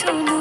to lose.